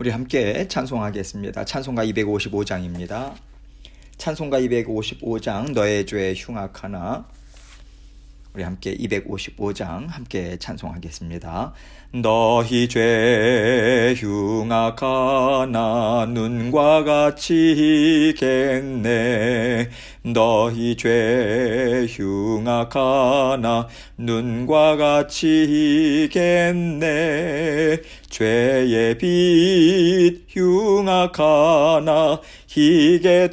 우리 함께 찬송하겠습니다. 찬송가 255장입니다. 찬송가 255장 너의 죄 흉악하나 우리 함께 255장 함께 찬송하겠습니다. 너희 죄 흉악하나 눈과 같이 겠네 너희 죄 흉악하나 눈과 같이 겠네 죄의 빛 흉악하나 희게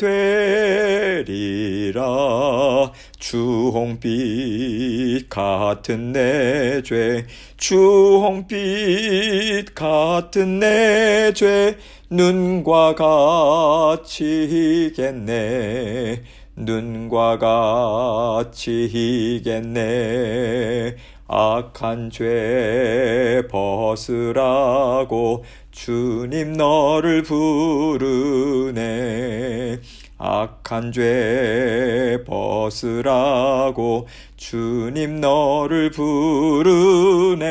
되리라. 주홍빛 같은 내 죄 주홍빛 같은 내 죄 눈과 같이겠네. 눈과 같이겠네 악한 죄 벗으라고 주님 너를 부르네. 악한 죄 벗으라고 주님 너를 부르네.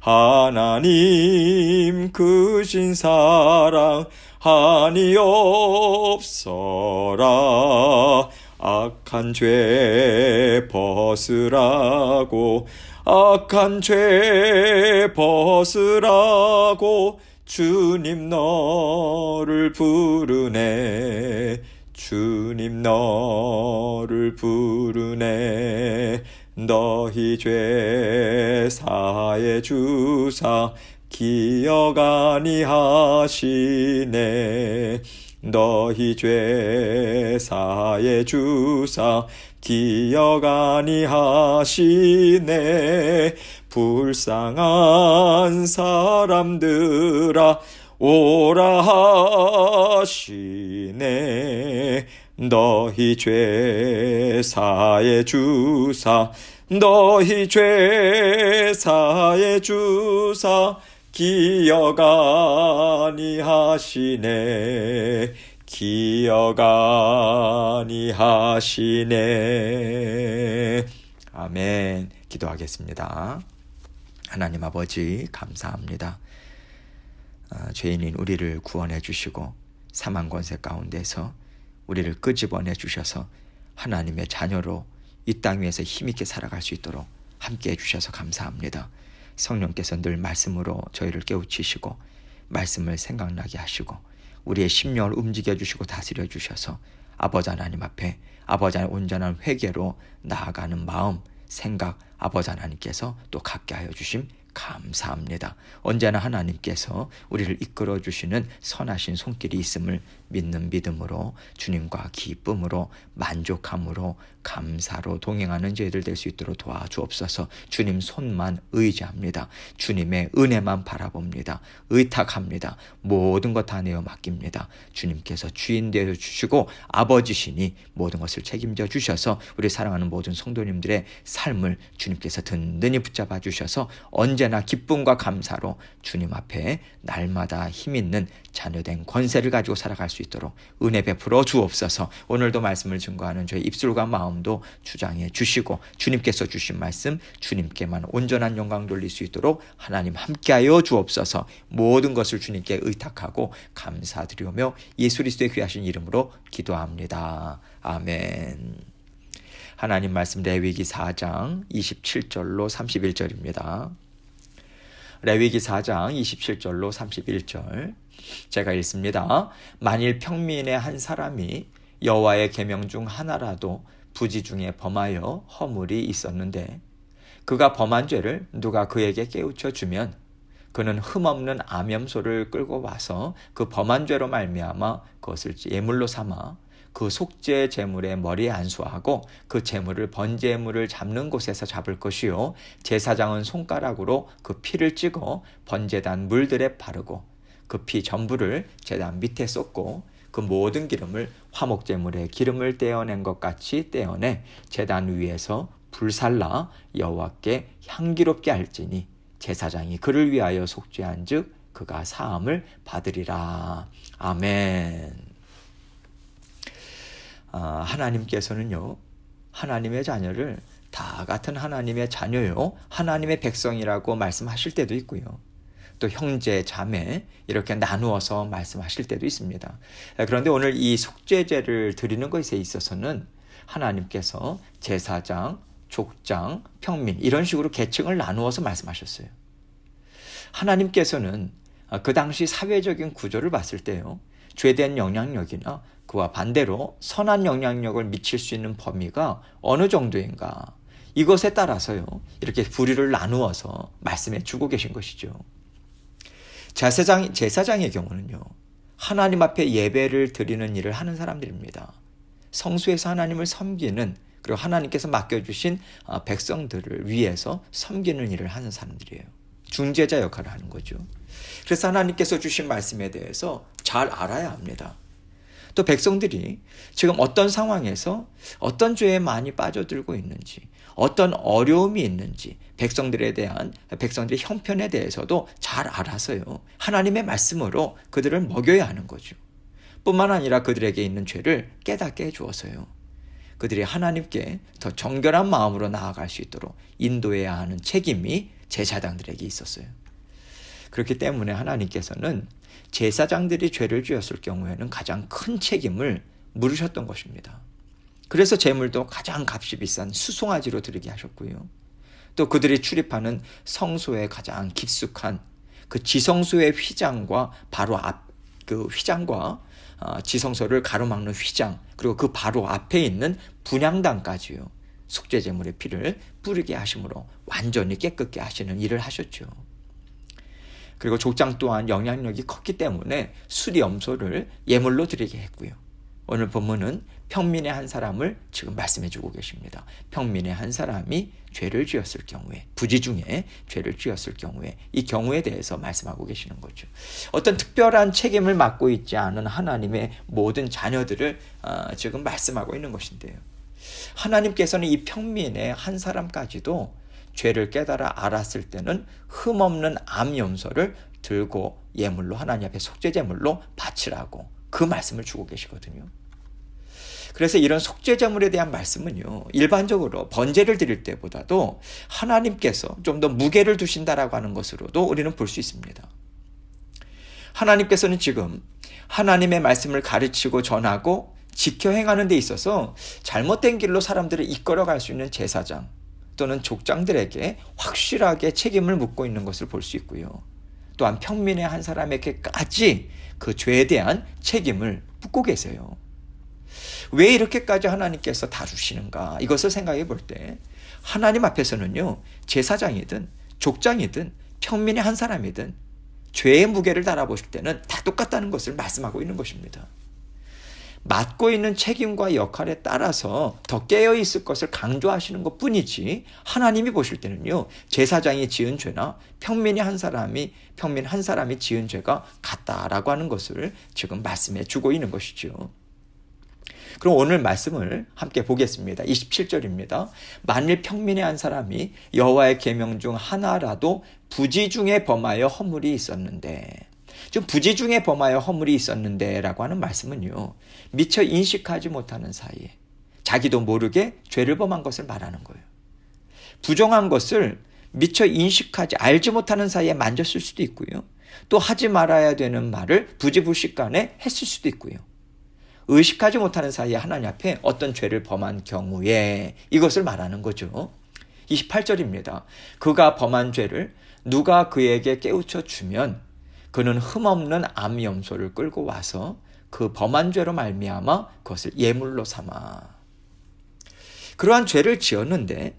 하나님 크신 사랑 한이 없어라 악한 죄 벗으라고 악한 죄 벗으라고 주님 너를 부르네 주님 너를 부르네. 너희 죄 사해 주사 기억 아니 하시네 너희 죄 사해 주사 기억 아니하시네. 불쌍한 사람들아 오라 하시네. 너희 죄 사해 주사 너희 죄 사해 주사 기억 아니하시네. 기억 아니하시네. 아멘. 기도하겠습니다. 하나님 아버지 감사합니다. 아, 죄인인 우리를 구원해 주시고 사망 권세 가운데서 우리를 끄집어내 주셔서 하나님의 자녀로 이 땅 위에서 힘있게 살아갈 수 있도록 함께 해주셔서 감사합니다. 성령께서 늘 말씀으로 저희를 깨우치시고 말씀을 생각나게 하시고 우리의 심령을 움직여 주시고 다스려 주셔서 아버지 하나님 앞에 아버지 하나님 온전한 회개로 나아가는 마음 생각 아버지 하나님께서 또 갖게 하여 주심 감사합니다. 언제나 하나님께서 우리를 이끌어 주시는 선하신 손길이 있음을 믿는 믿음으로 주님과 기쁨으로 만족함으로 감사로 동행하는 저희들 될 수 있도록 도와주옵소서. 주님 손만 의지합니다. 주님의 은혜만 바라봅니다. 의탁합니다. 모든 것 다 내어 맡깁니다. 주님께서 주인 되어 주시고 아버지시니 모든 것을 책임져 주셔서 우리 사랑하는 모든 성도님들의 삶을 주님께서 든든히 붙잡아 주셔서 언제나 기쁨과 감사로 주님 앞에 날마다 힘 있는 자녀된 권세를 가지고 살아갈 수 있도록 은혜 베풀어 주옵소서. 오늘도 말씀을 증거하는 저희 입술과 마음도 주장해 주시고 주님께서 주신 말씀 주님께만 온전한 영광 돌릴 수 있도록 하나님 함께하여 주옵소서. 모든 것을 주님께 의탁하고 감사드리며 예수 그리스도의 귀하신 이름으로 기도합니다. 아멘. 하나님 말씀 레위기 4장 27절로 31절입니다. 레위기 4장 27절로 31절 제가 읽습니다. 만일 평민의 한 사람이 여호와의 계명 중 하나라도 부지 중에 범하여 허물이 있었는데 그가 범한 죄를 누가 그에게 깨우쳐 주면 그는 흠없는 암염소를 끌고 와서 그 범한 죄로 말미암아 그것을 예물로 삼아 그 속죄 제물의 머리에 안수하고 그 제물을 번제물을 잡는 곳에서 잡을 것이요 제사장은 손가락으로 그 피를 찍어 번제단 물들에 바르고 그 피 전부를 제단 밑에 쏟고 그 모든 기름을 화목제물에 기름을 떼어낸 것 같이 떼어내 제단 위에서 불살라 여호와께 향기롭게 할지니 제사장이 그를 위하여 속죄한즉 그가 사함을 받으리라 아멘. 아, 하나님께서는요 하나님의 자녀를 다 같은 하나님의 자녀요 하나님의 백성이라고 말씀하실 때도 있고요 또 형제, 자매 이렇게 나누어서 말씀하실 때도 있습니다. 그런데 오늘 이 속죄제를 드리는 것에 있어서는 하나님께서 제사장, 족장, 평민 이런 식으로 계층을 나누어서 말씀하셨어요. 하나님께서는 그 당시 사회적인 구조를 봤을 때요. 대한 영향력이나 그와 반대로 선한 영향력을 미칠 수 있는 범위가 어느 정도인가 이것에 따라서요. 이렇게 부류를 나누어서 말씀해 주고 계신 것이죠. 제사장, 제사장의 경우는요. 하나님 앞에 예배를 드리는 일을 하는 사람들입니다. 성수에서 하나님을 섬기는 그리고 하나님께서 맡겨주신 아, 백성들을 위해서 섬기는 일을 하는 사람들이에요. 중재자 역할을 하는 거죠. 그래서 하나님께서 주신 말씀에 대해서 잘 알아야 합니다. 또 백성들이 지금 어떤 상황에서 어떤 죄에 많이 빠져들고 있는지, 어떤 어려움이 있는지, 백성들에 대한 백성들의 형편에 대해서도 잘 알아서요. 하나님의 말씀으로 그들을 먹여야 하는 거죠. 뿐만 아니라 그들에게 있는 죄를 깨닫게 해 주어서요. 그들이 하나님께 더 정결한 마음으로 나아갈 수 있도록 인도해야 하는 책임이 제사장들에게 있었어요. 그렇기 때문에 하나님께서는 제사장들이 죄를 지었을 경우에는 가장 큰 책임을 물으셨던 것입니다. 그래서 제물도 가장 값이 비싼 수송아지로 드리게 하셨고요. 또 그들이 출입하는 성소의 가장 깊숙한 그 지성소의 휘장과 바로 앞 그 휘장과 어, 지성소를 가로막는 휘장 그리고 그 바로 앞에 있는 분향단까지요. 속죄 제물의 피를 뿌리게 하심으로 완전히 깨끗게 하시는 일을 하셨죠. 그리고 족장 또한 영향력이 컸기 때문에 수리 염소를 예물로 드리게 했고요. 오늘 본문은 평민의 한 사람을 지금 말씀해 주고 계십니다. 평민의 한 사람이 죄를 지었을 경우에, 부지 중에 죄를 지었을 경우에, 이 경우에 대해서 말씀하고 계시는 거죠. 어떤 특별한 책임을 맡고 있지 않은 하나님의 모든 자녀들을 어, 지금 말씀하고 있는 것인데요. 하나님께서는 이 평민의 한 사람까지도 죄를 깨달아 알았을 때는 흠없는 암염소를 들고 예물로 하나님 앞에 속죄제물로 바치라고 그 말씀을 주고 계시거든요. 그래서 이런 속죄제물에 대한 말씀은요, 일반적으로 번제를 드릴 때보다도 하나님께서 좀 더 무게를 두신다라고 하는 것으로도 우리는 볼 수 있습니다. 하나님께서는 지금 하나님의 말씀을 가르치고 전하고 지켜 행하는 데 있어서 잘못된 길로 사람들을 이끌어 갈 수 있는 제사장 또는 족장들에게 확실하게 책임을 묻고 있는 것을 볼 수 있고요. 또한 평민의 한 사람에게까지 그 죄에 대한 책임을 묻고 계세요. 왜 이렇게까지 하나님께서 다루시는가? 이것을 생각해 볼 때 하나님 앞에서는요, 제사장이든 족장이든 평민의 한 사람이든 죄의 무게를 달아보실 때는 다 똑같다는 것을 말씀하고 있는 것입니다. 맡고 있는 책임과 역할에 따라서 더 깨어 있을 것을 강조하시는 것 뿐이지 하나님이 보실 때는요 제사장이 지은 죄나 평민이 한 사람이 평민 한 사람이 지은 죄가 같다라고 하는 것을 지금 말씀해 주고 있는 것이죠. 그럼 오늘 말씀을 함께 보겠습니다. 27절입니다. 만일 평민의 한 사람이 여호와의 계명 중 하나라도 부지 중에 범하여 허물이 있었는데 지금 부지 중에 범하여 허물이 있었는데라고 하는 말씀은요. 미처 인식하지 못하는 사이에 자기도 모르게 죄를 범한 것을 말하는 거예요. 부정한 것을 미처 인식하지 알지 못하는 사이에 만졌을 수도 있고요. 또 하지 말아야 되는 말을 부지불식간에 했을 수도 있고요. 의식하지 못하는 사이에 하나님 앞에 어떤 죄를 범한 경우에 이것을 말하는 거죠. 28절입니다. 그가 범한 죄를 누가 그에게 깨우쳐 주면 그는 흠없는 암염소를 끌고 와서 그 범한 죄로 말미암아 그것을 예물로 삼아. 그러한 죄를 지었는데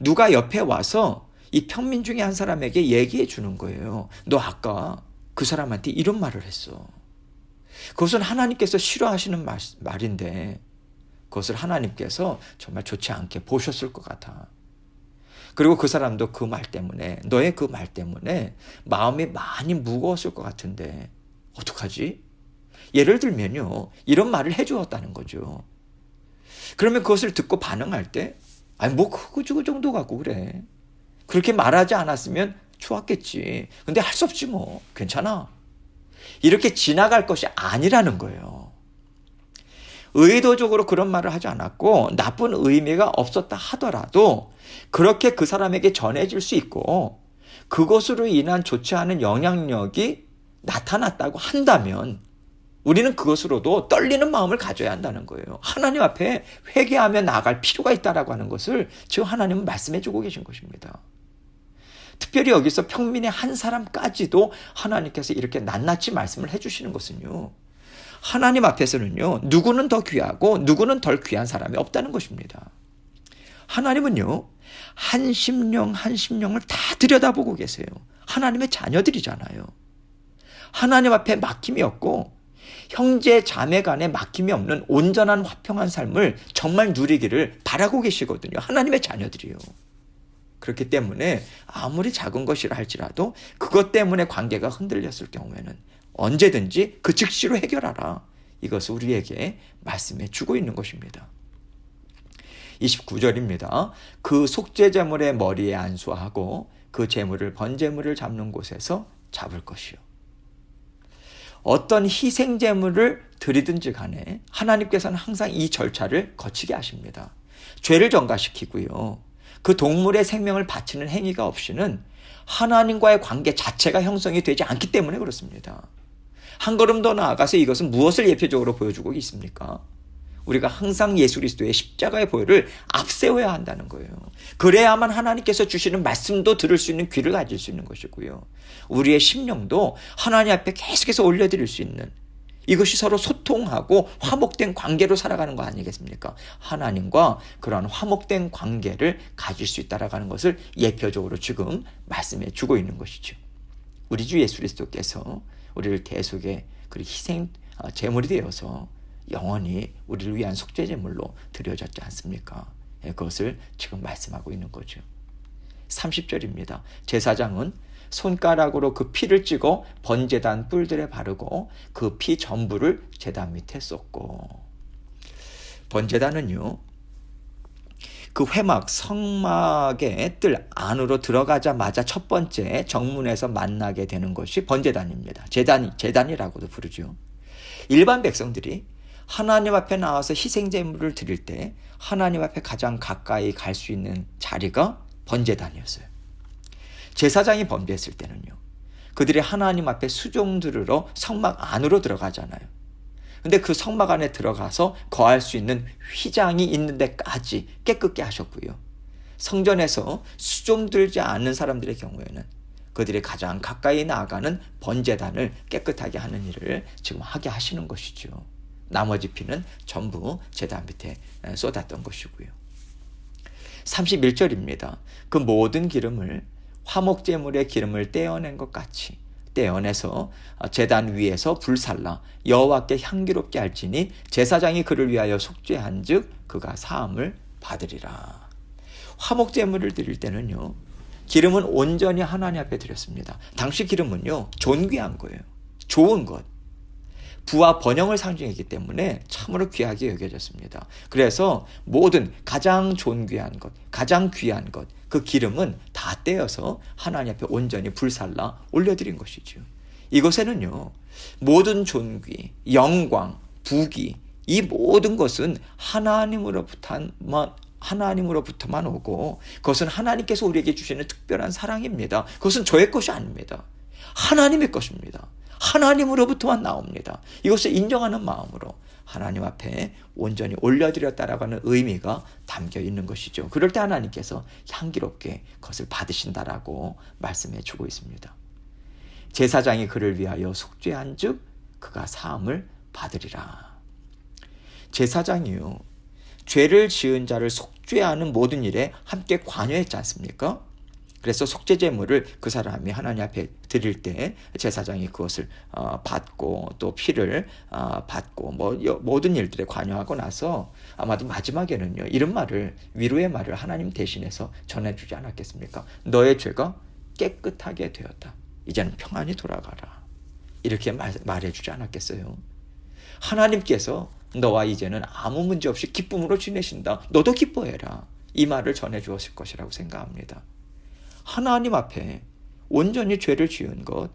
누가 옆에 와서 이 평민 중에 한 사람에게 얘기해 주는 거예요. 너 아까 그 사람한테 이런 말을 했어. 그것은 하나님께서 싫어하시는 말, 말인데 그것을 하나님께서 정말 좋지 않게 보셨을 것 같아. 그리고 그 사람도 그 말 때문에, 너의 그 말 때문에 마음이 많이 무거웠을 것 같은데, 어떡하지? 예를 들면요, 이런 말을 해주었다는 거죠. 그러면 그것을 듣고 반응할 때, 아니, 뭐, 그, 그 정도 갖고 그래. 그렇게 말하지 않았으면 좋았겠지. 근데 할 수 없지 뭐. 괜찮아. 이렇게 지나갈 것이 아니라는 거예요. 의도적으로 그런 말을 하지 않았고 나쁜 의미가 없었다 하더라도 그렇게 그 사람에게 전해질 수 있고 그것으로 인한 좋지 않은 영향력이 나타났다고 한다면 우리는 그것으로도 떨리는 마음을 가져야 한다는 거예요. 하나님 앞에 회개하며 나아갈 필요가 있다라고 하는 것을 지금 하나님은 말씀해 주고 계신 것입니다. 특별히 여기서 평민의 한 사람까지도 하나님께서 이렇게 낱낱이 말씀을 해 주시는 것은요. 하나님 앞에서는요. 누구는 더 귀하고 누구는 덜 귀한 사람이 없다는 것입니다. 하나님은요. 한 심령 한 심령을 다 들여다보고 계세요. 하나님의 자녀들이잖아요. 하나님 앞에 막힘이 없고 형제 자매 간에 막힘이 없는 온전한 화평한 삶을 정말 누리기를 바라고 계시거든요. 하나님의 자녀들이요. 그렇기 때문에 아무리 작은 것이라 할지라도 그것 때문에 관계가 흔들렸을 경우에는 언제든지 그 즉시로 해결하라. 이것을 우리에게 말씀해 주고 있는 것입니다. 29절입니다. 그 속죄 제물의 머리에 안수하고 그 제물을 번제물을 잡는 곳에서 잡을 것이요. 어떤 희생 제물을 드리든지 간에 하나님께서는 항상 이 절차를 거치게 하십니다. 죄를 전가시키고요. 그 동물의 생명을 바치는 행위가 없이는 하나님과의 관계 자체가 형성이 되지 않기 때문에 그렇습니다. 한 걸음 더 나아가서 이것은 무엇을 예표적으로 보여주고 있습니까? 우리가 항상 예수 그리스도의 십자가의 보혈을 앞세워야 한다는 거예요. 그래야만 하나님께서 주시는 말씀도 들을 수 있는 귀를 가질 수 있는 것이고요. 우리의 심령도 하나님 앞에 계속해서 올려드릴 수 있는 이것이 서로 소통하고 화목된 관계로 살아가는 거 아니겠습니까? 하나님과 그러한 화목된 관계를 가질 수 있다라는 것을 예표적으로 지금 말씀해 주고 있는 것이죠. 우리 주 예수 그리스도께서 우리를 계속의 그 희생 어, 제물이 되어서 영원히 우리를 위한 속죄 제물로 드려졌지 않습니까? 예, 그것을 지금 말씀하고 있는 거죠. 30절입니다. 제사장은 손가락으로 그 피를 찍어 번제단 뿔들에 바르고 그 피 전부를 제단 밑에 쏟고 번제단은요. 그 회막 성막의 뜰 안으로 들어가자마자 첫 번째 정문에서 만나게 되는 것이 번제단입니다. 제단 제단이라고도 부르죠. 일반 백성들이 하나님 앞에 나와서 희생 제물을 드릴 때 하나님 앞에 가장 가까이 갈 수 있는 자리가 번제단이었어요. 제사장이 범죄했을 때는요. 그들이 하나님 앞에 수종 들으러 성막 안으로 들어가잖아요. 근데 그 성막 안에 들어가서 거할 수 있는 휘장이 있는 데까지 깨끗게 하셨고요. 성전에서 수종 들지 않는 사람들의 경우에는 그들이 가장 가까이 나아가는 번제단을 깨끗하게 하는 일을 지금 하게 하시는 것이죠. 나머지 피는 전부 제단 밑에 쏟았던 것이고요. 31절입니다. 그 모든 기름을 화목제물의 기름을 떼어낸 것 같이 떼어내서 제단 위에서 불살라 여호와께 향기롭게 할지니 제사장이 그를 위하여 속죄한즉 그가 사함을 받으리라. 화목 제물을 드릴 때는요. 기름은 온전히 하나님 앞에 드렸습니다. 당시 기름은요. 존귀한 거예요. 좋은 것. 부와 번영을 상징했기 때문에 참으로 귀하게 여겨졌습니다. 그래서 모든 가장 존귀한 것, 가장 귀한 것, 그 기름은 다 떼어서 하나님 앞에 온전히 불살라 올려드린 것이죠. 이곳에는요, 모든 존귀, 영광, 부귀, 이 모든 것은 하나님으로부터만 하나님으로부터만 오고 그것은 하나님께서 우리에게 주시는 특별한 사랑입니다. 그것은 저의 것이 아닙니다. 하나님의 것입니다. 하나님으로부터만 나옵니다. 이것을 인정하는 마음으로 하나님 앞에 온전히 올려드렸다라고 하는 의미가 담겨 있는 것이죠. 그럴 때 하나님께서 향기롭게 그것을 받으신다라고 말씀해 주고 있습니다. 제사장이 그를 위하여 속죄한 즉 그가 사함을 받으리라. 제사장이요. 죄를 지은 자를 속죄하는 모든 일에 함께 관여했지 않습니까? 그래서 속죄제물을 그 사람이 하나님 앞에 드릴 때 제사장이 그것을 어, 받고 또 피를 어, 받고 뭐 모든 일들에 관여하고 나서 아마도 마지막에는요 이런 말을 위로의 말을 하나님 대신해서 전해주지 않았겠습니까? 너의 죄가 깨끗하게 되었다. 이제는 평안히 돌아가라. 이렇게 말, 말해주지 않았겠어요? 하나님께서 너와 이제는 아무 문제 없이 기쁨으로 지내신다. 너도 기뻐해라. 이 말을 전해 주었을 것이라고 생각합니다. 하나님 앞에 온전히 죄를 지은 것,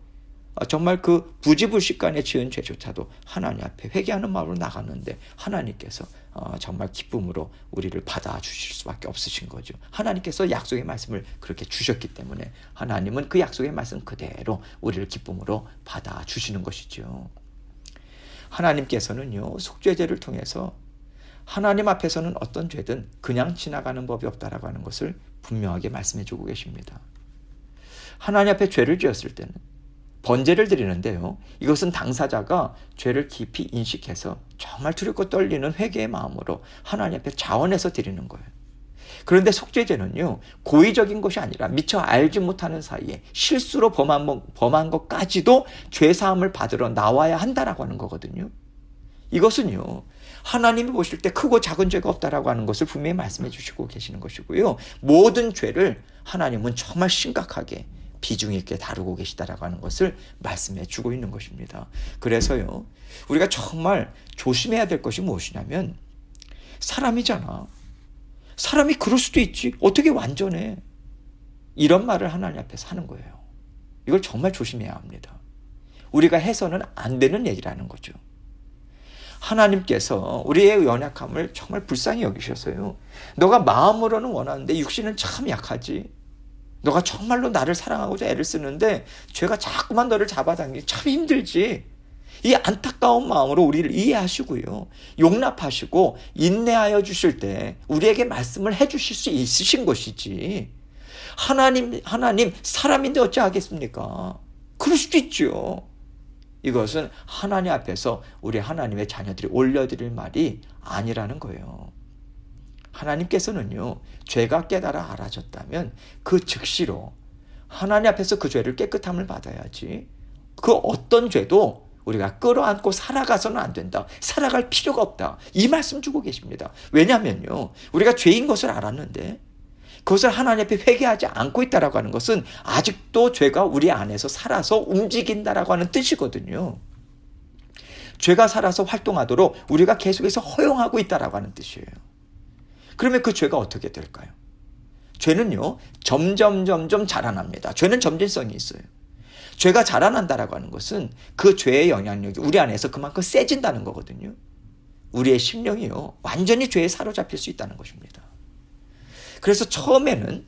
어, 정말 그 부지불식간에 지은 죄조차도 하나님 앞에 회개하는 마음으로 나갔는데 하나님께서 어, 정말 기쁨으로 우리를 받아주실 수밖에 없으신 거죠. 하나님께서 약속의 말씀을 그렇게 주셨기 때문에 하나님은 그 약속의 말씀 그대로 우리를 기쁨으로 받아주시는 것이죠. 하나님께서는요, 속죄제를 통해서 하나님 앞에서는 어떤 죄든 그냥 지나가는 법이 없다라고 하는 것을 분명하게 말씀해 주고 계십니다. 하나님 앞에 죄를 지었을 때는 번제를 드리는데요. 이것은 당사자가 죄를 깊이 인식해서 정말 두렵고 떨리는 회개의 마음으로 하나님 앞에 자원해서 드리는 거예요. 그런데 속죄제는요, 고의적인 것이 아니라 미처 알지 못하는 사이에 실수로 범한, 뭐- 범한 것까지도 죄사함을 받으러 나와야 한다라고 하는 거거든요. 이것은요, 하나님이 보실 때 크고 작은 죄가 없다라고 하는 것을 분명히 말씀해 주시고 계시는 것이고요. 모든 죄를 하나님은 정말 심각하게 비중 있게 다루고 계시다라고 하는 것을 말씀해 주고 있는 것입니다. 그래서요, 우리가 정말 조심해야 될 것이 무엇이냐면, 사람이잖아. 사람이 그럴 수도 있지. 어떻게 완전해? 이런 말을 하나님 앞에서 하는 거예요. 이걸 정말 조심해야 합니다. 우리가 해서는 안 되는 얘기라는 거죠. 하나님께서 우리의 연약함을 정말 불쌍히 여기셔서요. 너가 마음으로는 원하는데 육신은 참 약하지. 너가 정말로 나를 사랑하고자 애를 쓰는데 죄가 자꾸만 너를 잡아당기기 참 힘들지. 이 안타까운 마음으로 우리를 이해하시고요. 용납하시고 인내하여 주실 때 우리에게 말씀을 해 주실 수 있으신 것이지. 하나님, 하나님, 사람인데 어찌 하겠습니까? 그럴 수도 있죠. 이것은 하나님 앞에서 우리 하나님의 자녀들이 올려드릴 말이 아니라는 거예요. 하나님께서는요, 죄가 깨달아 알아졌다면 그 즉시로 하나님 앞에서 그 죄를 깨끗함을 받아야지 그 어떤 죄도 우리가 끌어안고 살아가서는 안 된다. 살아갈 필요가 없다. 이 말씀 주고 계십니다. 왜냐하면요, 우리가 죄인 것을 알았는데 그것을 하나님 앞에 회개하지 않고 있다라고 하는 것은 아직도 죄가 우리 안에서 살아서 움직인다라고 하는 뜻이거든요. 죄가 살아서 활동하도록 우리가 계속해서 허용하고 있다라고 하는 뜻이에요. 그러면 그 죄가 어떻게 될까요? 죄는요, 점점, 점점 자라납니다. 죄는 점진성이 있어요. 죄가 자라난다라고 하는 것은 그 죄의 영향력이 우리 안에서 그만큼 세진다는 거거든요. 우리의 심령이요, 완전히 죄에 사로잡힐 수 있다는 것입니다. 그래서 처음에는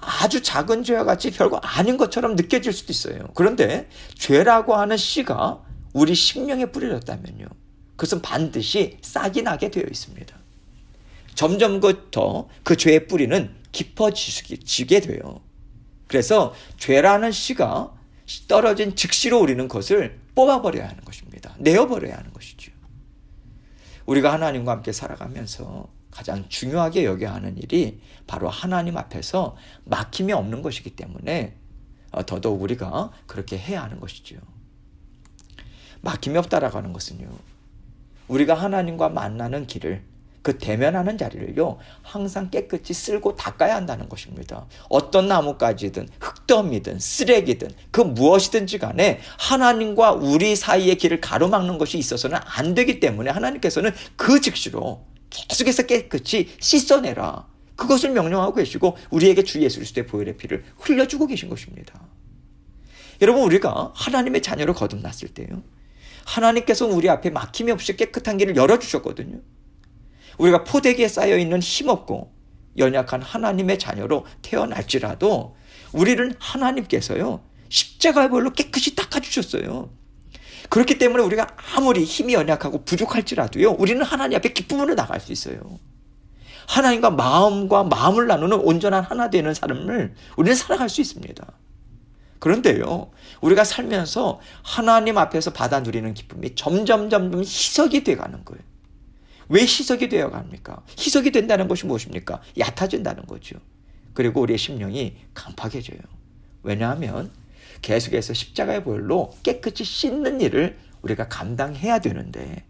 아주 작은 죄와 같이 별거 아닌 것처럼 느껴질 수도 있어요. 그런데 죄라고 하는 씨가 우리 심령에 뿌려졌다면요. 그것은 반드시 싹이 나게 되어 있습니다. 점점부터 그 죄의 뿌리는 깊어지게 돼요. 그래서 죄라는 씨가 떨어진 즉시로 우리는 그것을 뽑아버려야 하는 것입니다. 내어버려야 하는 것이죠. 우리가 하나님과 함께 살아가면서 가장 중요하게 여겨야 하는 일이 바로 하나님 앞에서 막힘이 없는 것이기 때문에 어, 더더욱 우리가 그렇게 해야 하는 것이죠. 막힘이 없다라고 하는 것은요. 우리가 하나님과 만나는 길을 그 대면하는 자리를요 항상 깨끗이 쓸고 닦아야 한다는 것입니다. 어떤 나뭇가지든 흙더미든 쓰레기든 그 무엇이든지 간에 하나님과 우리 사이의 길을 가로막는 것이 있어서는 안 되기 때문에 하나님께서는 그 즉시로 계속해서 깨끗이 씻어내라. 그것을 명령하고 계시고 우리에게 주 예수 그리스도의 보혈의 피를 흘려주고 계신 것입니다. 여러분 우리가 하나님의 자녀로 거듭났을 때요. 하나님께서 우리 앞에 막힘이 없이 깨끗한 길을 열어주셨거든요. 우리가 포대기에 쌓여 있는 힘없고 연약한 하나님의 자녀로 태어날지라도 우리를 하나님께서요 십자가의 벌로 깨끗이 닦아주셨어요. 그렇기 때문에 우리가 아무리 힘이 연약하고 부족할지라도요 우리는 하나님 앞에 기쁨으로 나갈 수 있어요. 하나님과 마음과 마음을 나누는 온전한 하나 되는 삶을 우리는 살아갈 수 있습니다. 그런데요, 우리가 살면서 하나님 앞에서 받아 누리는 기쁨이 점점 점점 희석이 돼 가는 거예요. 왜 희석이 되어 갑니까? 희석이 된다는 것이 무엇입니까? 얕아진다는 거죠. 그리고 우리의 심령이 강팍해져요. 왜냐하면 계속해서 십자가의 보혈로 깨끗이 씻는 일을 우리가 감당해야 되는데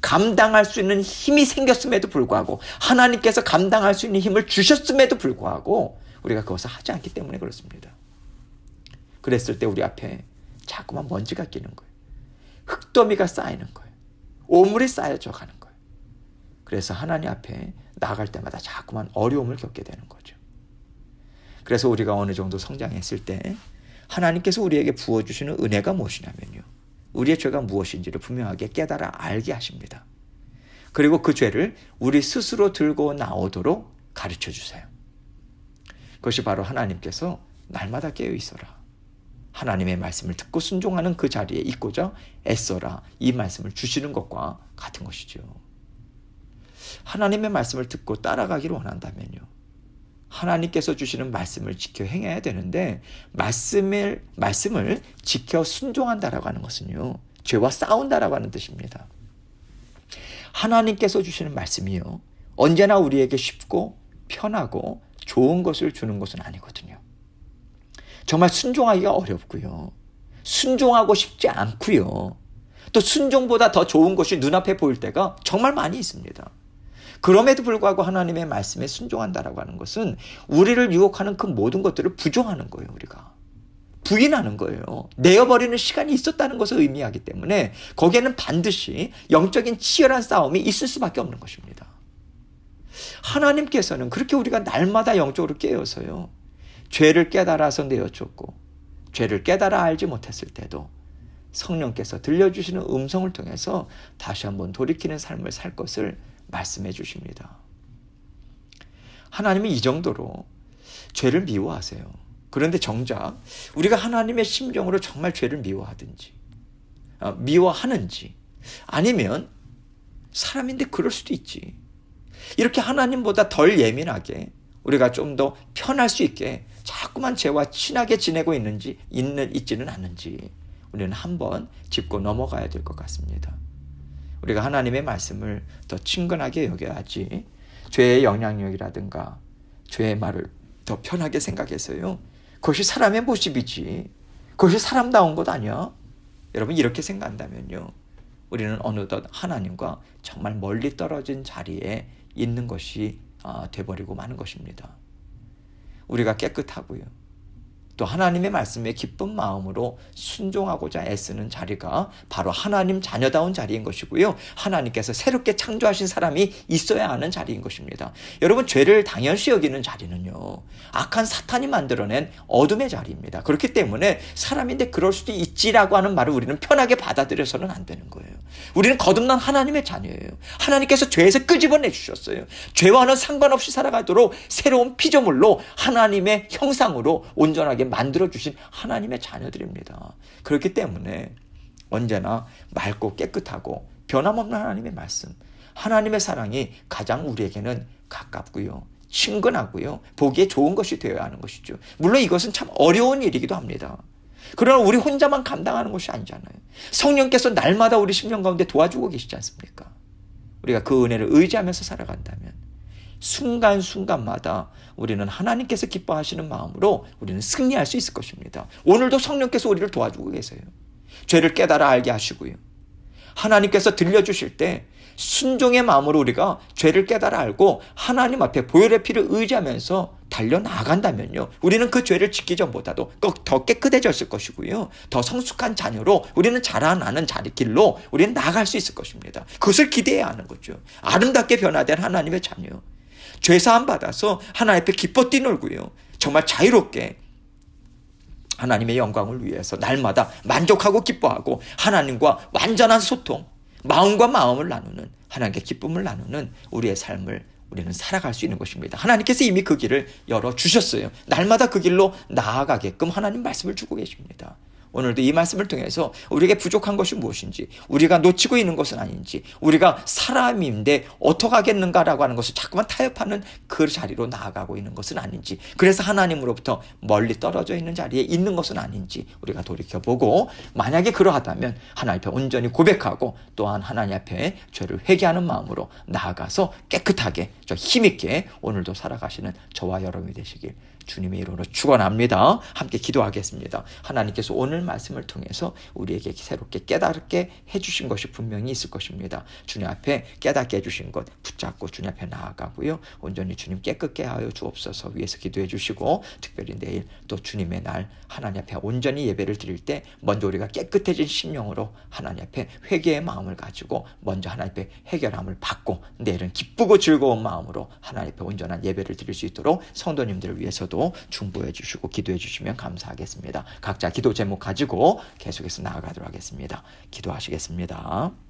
감당할 수 있는 힘이 생겼음에도 불구하고 하나님께서 감당할 수 있는 힘을 주셨음에도 불구하고 우리가 그것을 하지 않기 때문에 그렇습니다. 그랬을 때 우리 앞에 자꾸만 먼지가 끼는 거예요. 흙더미가 쌓이는 거예요. 오물이 쌓여져 가는 거예요. 그래서 하나님 앞에 나갈 때마다 자꾸만 어려움을 겪게 되는 거죠. 그래서 우리가 어느 정도 성장했을 때 하나님께서 우리에게 부어주시는 은혜가 무엇이냐면요. 우리의 죄가 무엇인지를 분명하게 깨달아 알게 하십니다. 그리고 그 죄를 우리 스스로 들고 나오도록 가르쳐 주세요. 그것이 바로 하나님께서 날마다 깨어 있어라. 하나님의 말씀을 듣고 순종하는 그 자리에 있고자 애써라. 이 말씀을 주시는 것과 같은 것이죠. 하나님의 말씀을 듣고 따라가기를 원한다면요. 하나님께서 주시는 말씀을 지켜 행해야 되는데 말씀을 말씀을 지켜 순종한다라고 하는 것은요. 죄와 싸운다라고 하는 뜻입니다. 하나님께서 주시는 말씀이요. 언제나 우리에게 쉽고 편하고 좋은 것을 주는 것은 아니거든요. 정말 순종하기가 어렵고요. 순종하고 싶지 않고요. 또 순종보다 더 좋은 것이 눈앞에 보일 때가 정말 많이 있습니다. 그럼에도 불구하고 하나님의 말씀에 순종한다라고 하는 것은 우리를 유혹하는 그 모든 것들을 부정하는 거예요, 우리가. 부인하는 거예요. 내어버리는 시간이 있었다는 것을 의미하기 때문에 거기에는 반드시 영적인 치열한 싸움이 있을 수밖에 없는 것입니다. 하나님께서는 그렇게 우리가 날마다 영적으로 깨어서요. 죄를 깨달아서 내어줬고, 죄를 깨달아 알지 못했을 때도 성령께서 들려주시는 음성을 통해서 다시 한번 돌이키는 삶을 살 것을 말씀해 주십니다. 하나님이 이 정도로 죄를 미워하세요. 그런데 정작 우리가 하나님의 심정으로 정말 죄를 미워하든지, 어, 미워하는지, 아니면 사람인데 그럴 수도 있지. 이렇게 하나님보다 덜 예민하게 우리가 좀 더 편할 수 있게 자꾸만 죄와 친하게 지내고 있는지, 있는, 있지는 않는지 우리는 한번 짚고 넘어가야 될 것 같습니다. 우리가 하나님의 말씀을 더 친근하게 여겨야지 죄의 영향력이라든가 죄의 말을 더 편하게 생각해서요. 그것이 사람의 모습이지. 그것이 사람다운 것 아니야? 여러분 이렇게 생각한다면요. 우리는 어느덧 하나님과 정말 멀리 떨어진 자리에 있는 것이 아, 돼버리고 마는 것입니다. 우리가 깨끗하고요. 또 하나님의 말씀에 기쁜 마음으로 순종하고자 애쓰는 자리가 바로 하나님 자녀다운 자리인 것이고요. 하나님께서 새롭게 창조하신 사람이 있어야 하는 자리인 것입니다. 여러분, 죄를 당연시 여기는 자리는요. 악한 사탄이 만들어낸 어둠의 자리입니다. 그렇기 때문에 사람인데 그럴 수도 있지라고 하는 말을 우리는 편하게 받아들여서는 안 되는 거예요. 우리는 거듭난 하나님의 자녀예요. 하나님께서 죄에서 끄집어내 주셨어요. 죄와는 상관없이 살아가도록 새로운 피조물로 하나님의 형상으로 온전하게 만들어 주신 하나님의 자녀들입니다. 그렇기 때문에 언제나 맑고 깨끗하고 변함없는 하나님의 말씀, 하나님의 사랑이 가장 우리에게는 가깝고요. 친근하고요. 보기에 좋은 것이 되어야 하는 것이죠. 물론 이것은 참 어려운 일이기도 합니다. 그러나 우리 혼자만 감당하는 것이 아니잖아요. 성령께서 날마다 우리 심령 가운데 도와주고 계시지 않습니까? 우리가 그 은혜를 의지하면서 살아간다면 순간순간마다 우리는 하나님께서 기뻐하시는 마음으로 우리는 승리할 수 있을 것입니다. 오늘도 성령께서 우리를 도와주고 계세요. 죄를 깨달아 알게 하시고요. 하나님께서 들려주실 때 순종의 마음으로 우리가 죄를 깨달아 알고 하나님 앞에 보혈의 피를 의지하면서 달려 나간다면요. 우리는 그 죄를 짓기 전보다도 꼭더 깨끗해졌을 것이고요. 더 성숙한 자녀로 우리는 자라나는 자리 길로 우리는 나갈 수 있을 것입니다. 그것을 기대해야 하는 거죠. 아름답게 변화된 하나님의 자녀. 죄사함 받아서 하나님 앞에 기뻐 뛰놀고요. 정말 자유롭게 하나님의 영광을 위해서 날마다 만족하고 기뻐하고 하나님과 완전한 소통, 마음과 마음을 나누는 하나님께 기쁨을 나누는 우리의 삶을 우리는 살아갈 수 있는 것입니다. 하나님께서 이미 그 길을 열어 주셨어요. 날마다 그 길로 나아가게끔 하나님 말씀을 주고 계십니다. 오늘도 이 말씀을 통해서 우리에게 부족한 것이 무엇인지, 우리가 놓치고 있는 것은 아닌지, 우리가 사람인데 어떡하겠는가라고 하는 것을 자꾸만 타협하는 그 자리로 나아가고 있는 것은 아닌지, 그래서 하나님으로부터 멀리 떨어져 있는 자리에 있는 것은 아닌지 우리가 돌이켜보고, 만약에 그러하다면 하나님 앞에 온전히 고백하고 또한 하나님 앞에 죄를 회개하는 마음으로 나아가서 깨끗하게, 저 힘있게 오늘도 살아가시는 저와 여러분이 되시길 주님의 이름으로 축원합니다. 함께 기도하겠습니다. 하나님께서 오늘 말씀을 통해서 우리에게 새롭게 깨닫게 해주신 것이 분명히 있을 것입니다. 주님 앞에 깨닫게 해주신 것 붙잡고 주님 앞에 나아가고요. 온전히 주님 깨끗게 하여 주옵소서 위해서 기도해 주시고 특별히 내일 또 주님의 날 하나님 앞에 온전히 예배를 드릴 때 먼저 우리가 깨끗해진 심령으로 하나님 앞에 회개의 마음을 가지고 먼저 하나님 앞에 해결함을 받고 내일은 기쁘고 즐거운 마음으로 하나님 앞에 온전한 예배를 드릴 수 있도록 성도님들을 위해서도 위해서도 중보해 주시고 기도해 주시면 감사하겠습니다. 각자 기도 제목 가지고 계속해서 나아가도록 하겠습니다. 기도하시겠습니다.